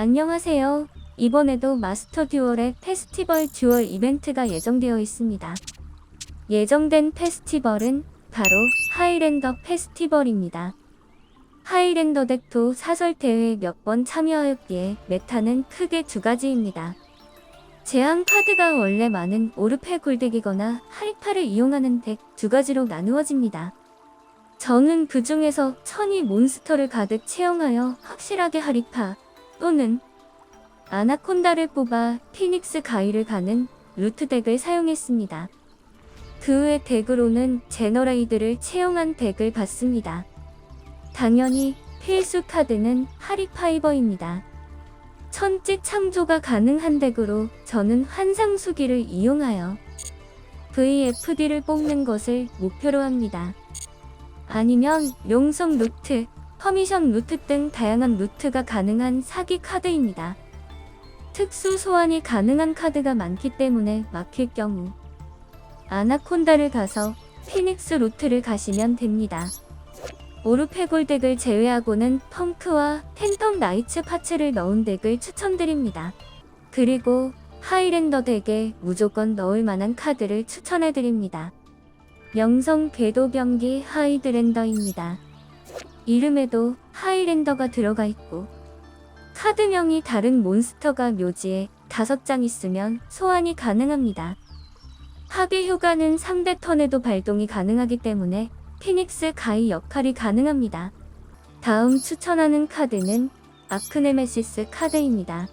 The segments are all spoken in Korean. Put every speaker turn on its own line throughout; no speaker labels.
안녕하세요. 이번에도 마스터 듀얼의 페스티벌 듀얼 이벤트가 예정되어 있습니다. 예정된 페스티벌은 바로 하이랜더 페스티벌입니다. 하이랜더 덱도 사설 대회에 몇 번 참여하였기에 메타는 크게 두 가지입니다. 제한 카드가 원래 많은 오르페 골덱이거나 하리파를 이용하는 덱 두 가지로 나누어집니다. 저는 그 중에서 천이 몬스터를 가득 채용하여 확실하게 하리파 또는 아나콘다를 뽑아 피닉스 가위를 가는 루트 덱을 사용했습니다. 그외 덱으로는 제너레이드를 채용한 덱을 봤습니다. 당연히 필수 카드는 하리파이버입니다. 천지 창조가 가능한 덱으로 저는 환상수기를 이용하여 VFD를 뽑는 것을 목표로 합니다. 아니면 용성 루트, 퍼미션 루트 등 다양한 루트가 가능한 사기 카드입니다. 특수 소환이 가능한 카드가 많기 때문에 막힐 경우 아나콘다를 가서 피닉스 루트를 가시면 됩니다. 오르페골 덱을 제외하고는 펑크와 팬텀 나이츠 파츠를 넣은 덱을 추천드립니다. 그리고 하이랜더 덱에 무조건 넣을 만한 카드를 추천해드립니다. 명성 궤도 병기 하이드랜더입니다. 이름에도 하이랜더가 들어가 있고 카드명이 다른 몬스터가 묘지에 5장 있으면 소환이 가능합니다. 파괴 효과는 상대 턴에도 발동이 가능하기 때문에 피닉스 가이 역할이 가능합니다. 다음 추천하는 카드는 아크네메시스 카드입니다.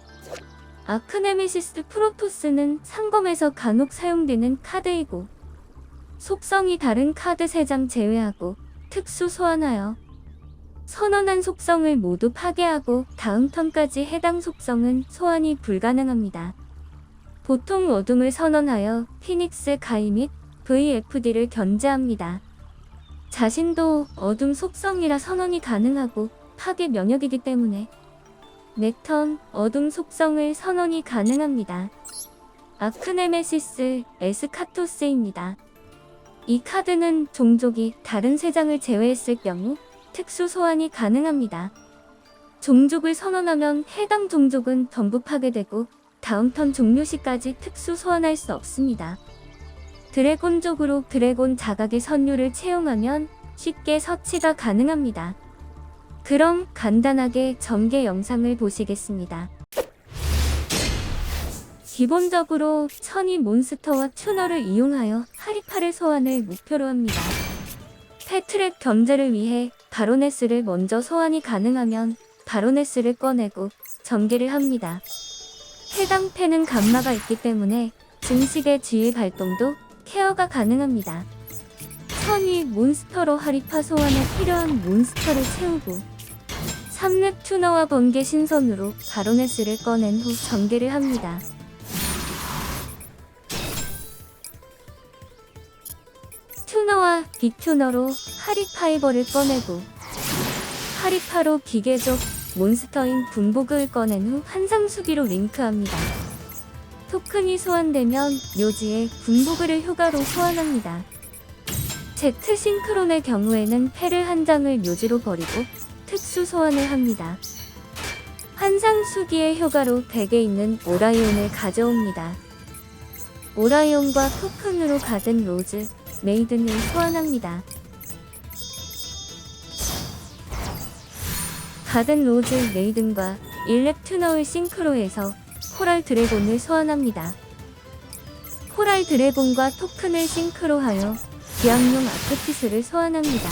아크네메시스 프로토스는 상검에서 간혹 사용되는 카드이고 속성이 다른 카드 3장 제외하고 특수 소환하여 선언한 속성을 모두 파괴하고 다음 턴까지 해당 속성은 소환이 불가능합니다. 보통 어둠을 선언하여 피닉스 가이 및 VFD를 견제합니다. 자신도 어둠 속성이라 선언이 가능하고 파괴 면역이기 때문에 네턴 어둠 속성을 선언이 가능합니다. 아크네메시스 에스카토스입니다. 이 카드는 종족이 다른 세 장을 제외했을 경우 특수 소환이 가능합니다. 종족을 선언하면 해당 종족은 전부 파괴되고 다음 턴 종료 시까지 특수 소환할 수 없습니다. 드래곤족으로 드래곤 자각의 선율을 채용하면 쉽게 서치가 가능합니다. 그럼 간단하게 전개 영상을 보시겠습니다. 기본적으로 천이 몬스터와 튜너를 이용하여 하리파를 소환을 목표로 합니다. 패트랙 견제를 위해 바로네스를 먼저 소환이 가능하면 바로네스를 꺼내고 전개를 합니다. 해당 패는 감마가 있기 때문에 증식의 지휘 발동도 케어가 가능합니다. 천이 몬스터로 하리파 소환에 필요한 몬스터를 채우고 3렙 튜너와 번개 신선으로 바로네스를 꺼낸 후 전개를 합니다. 튜너와 빅튜너로 하리파이버를 꺼내고 하리파로 기계적 몬스터인 분복을 꺼낸 후 환상수비로 링크합니다. 토큰이 소환되면 묘지에 분복을 효과로 소환합니다. 제트 싱크론의 경우에는 패를 한 장을 묘지로 버리고 특수 소환을 합니다. 환상수기의 효과로 덱에 있는 오라이온을 가져옵니다. 오라이온과 토큰으로 가든 로즈, 메이든을 소환합니다. 가든 로즈, 메이든과 일렉 튜너를 싱크로해서 코랄 드래곤을 소환합니다. 코랄 드래곤과 토큰을 싱크로하여 기왕용 아크티스를 소환합니다.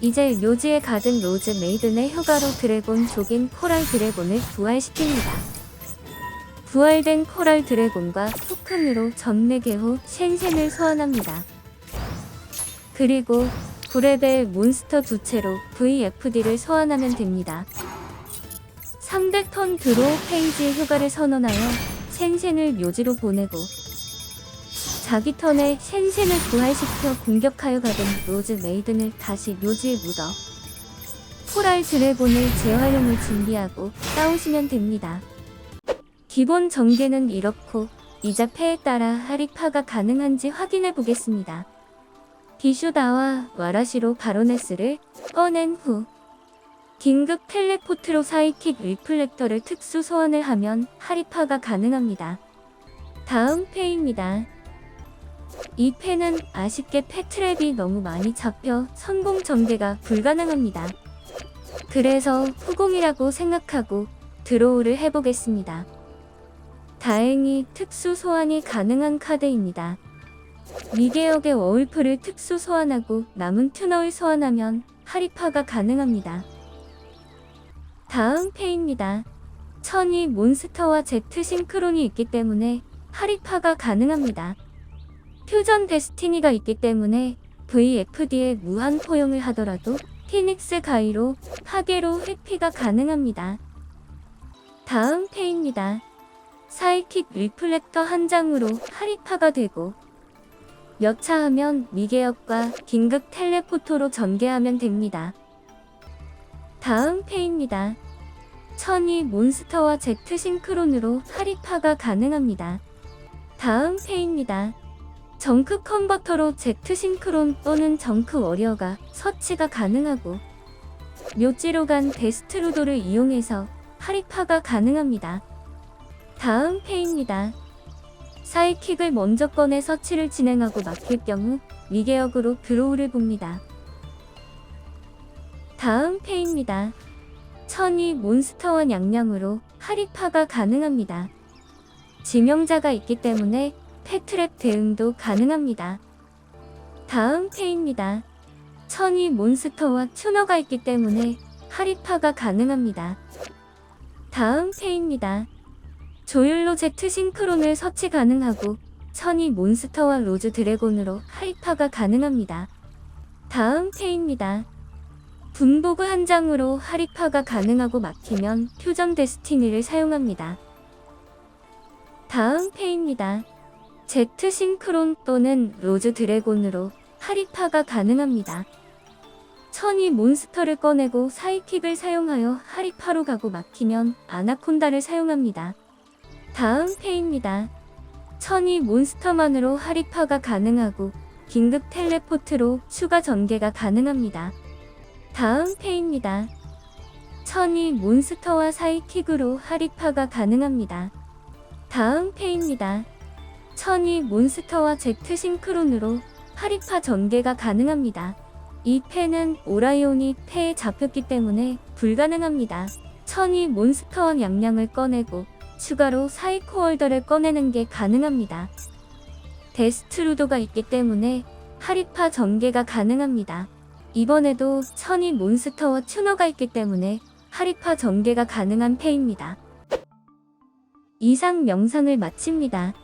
이제 묘지에 가든 로즈 메이든의 효과로 드래곤 족인 코랄 드래곤을 부활시킵니다. 부활된 코랄 드래곤과 토큰으로 전내개 후 쉔쉔을 소환합니다. 그리고 9레벨 몬스터 두 채로 VFD를 소환하면 됩니다. 상대 턴 드로우 페이지의 효과를 선언하여 쉔쉔을 묘지로 보내고 자기 턴에 쉔쉔을 부활시켜 공격하여 가던 로즈 메이든을 다시 묘지에 묻어 코랄 드래곤을 재활용을 준비하고 싸우시면 됩니다. 기본 전개는 이렇고 이자 패에 따라 하리파가 가능한지 확인해 보겠습니다. 비슈다와 와라시로 바로네스를 꺼낸 후 긴급 텔레포트로 사이킥 리플렉터를 특수 소환을 하면 하리파가 가능합니다. 다음 패입니다. 이 패는 아쉽게 패트랩이 너무 많이 잡혀 성공 전개가 불가능합니다. 그래서 후공이라고 생각하고 드로우를 해보겠습니다. 다행히 특수 소환이 가능한 카드입니다. 미개역의 워울프를 특수 소환하고 남은 튜너를 소환하면 하리파가 가능합니다. 다음 패입니다. 천이 몬스터와 제트 싱크론이 있기 때문에 하리파가 가능합니다. 퓨전 데스티니가 있기 때문에 VFD에 무한 포용을 하더라도 피닉스 가이로 파괴로 회피가 가능합니다. 다음 패입니다. 사이킥 리플렉터 한 장으로 하리파가 되고 몇차 하면 미개역과 긴급 텔레포토로 전개하면 됩니다. 다음 패입니다. 천이 몬스터와 제트 싱크론으로 하리파가 가능합니다. 다음 패입니다. 정크 컨버터로 제트 싱크론 또는 정크 워리어가 서치가 가능하고 묘지로 간 데스트루도를 이용해서 하리파가 가능합니다. 다음 패입니다. 사이킥을 먼저 꺼내 서치를 진행하고 막힐 경우 미개역으로 드로우를 봅니다. 다음 패입니다. 천이 몬스터원 양양으로 하리파가 가능합니다. 지명자가 있기 때문에 패트랩 대응도 가능합니다. 다음 패입니다. 천이 몬스터와 튜너가 있기 때문에 하리파가 가능합니다. 다음 패입니다. 조율로 제트 싱크론을 서치 가능하고 천이 몬스터와 로즈 드래곤으로 하리파가 가능합니다. 다음 패입니다. 분보그 한 장으로 하리파가 가능하고 막히면 퓨전 데스티니를 사용합니다. 다음 패입니다. 제트 싱크론 또는 로즈 드래곤으로 하리파가 가능합니다. 천이 몬스터를 꺼내고 사이킥을 사용하여 하리파로 가고 막히면 아나콘다를 사용합니다. 다음 패입니다. 천이 몬스터만으로 하리파가 가능하고 긴급 텔레포트로 추가 전개가 가능합니다. 다음 패입니다. 천이 몬스터와 사이킥으로 하리파가 가능합니다. 다음 패입니다. 천이 몬스터와 제트 싱크론으로 하리파 전개가 가능합니다. 이 패는 오라이온이 패에 잡혔기 때문에 불가능합니다. 천이 몬스터원 양양을 꺼내고 추가로 사이코 월더를 꺼내는 게 가능합니다. 데스트루도가 있기 때문에 하리파 전개가 가능합니다. 이번에도 천이 몬스터와 튜너가 있기 때문에 하리파 전개가 가능한 패입니다. 이상 명상을 마칩니다.